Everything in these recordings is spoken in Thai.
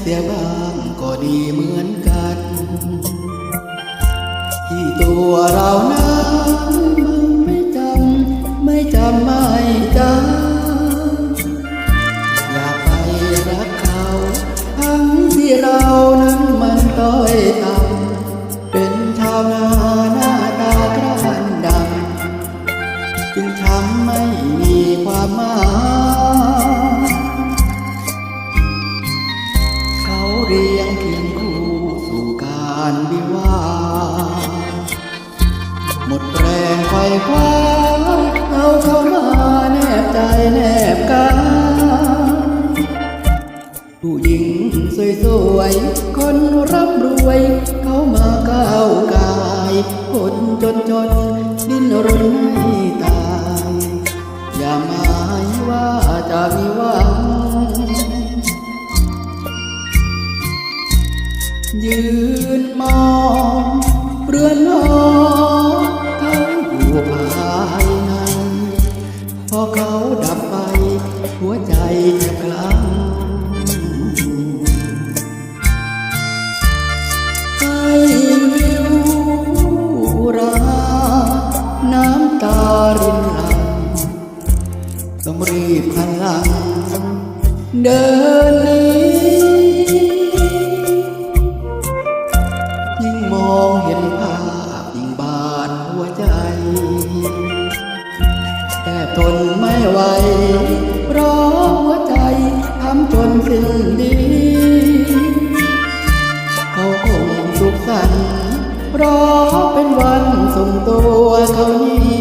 เสียบ้างก็ดีเหมือนกัน ที่ตัวเรานั้นมันไม่จำไม่จำไม่จำอย่าไปรักเขา ทั้งที่เรานั้นมันต้อยต่ำ คว้าเอาเข้ามาแนบใจแนบกายผู้หญิงสวยๆ คนร่ำรวย เขามาก้าวกายคนจนจนดิ้นรนให้ตาย อย่าหมายว่าจะมีหวังยืนมองเรือนหอ เขาอยู่ภายในพอเขาดับไป หัวใจแทบกลั้งให้วิวราน้ำตารินหลังต้องรีบหันหลัง เดิน ทนไม่ไหวเพราะหัวใจทำจนสิ้นดีเขาคงสุขสันต์รอเป็นวันส่งตัวเขานี้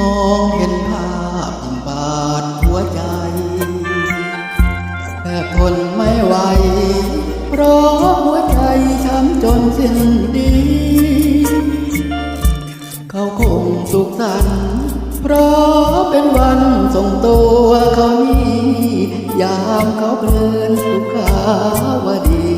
มองเห็นภาพยิ่งบาดหัวใจแทบทนไม่ไหวเพราะหัวใจช้ำจนสิ้นดี เขาคงสุขสันต์เพราะเป็นวันส่งตัวเขานี้ ยามเขาเพลินสุขาวดี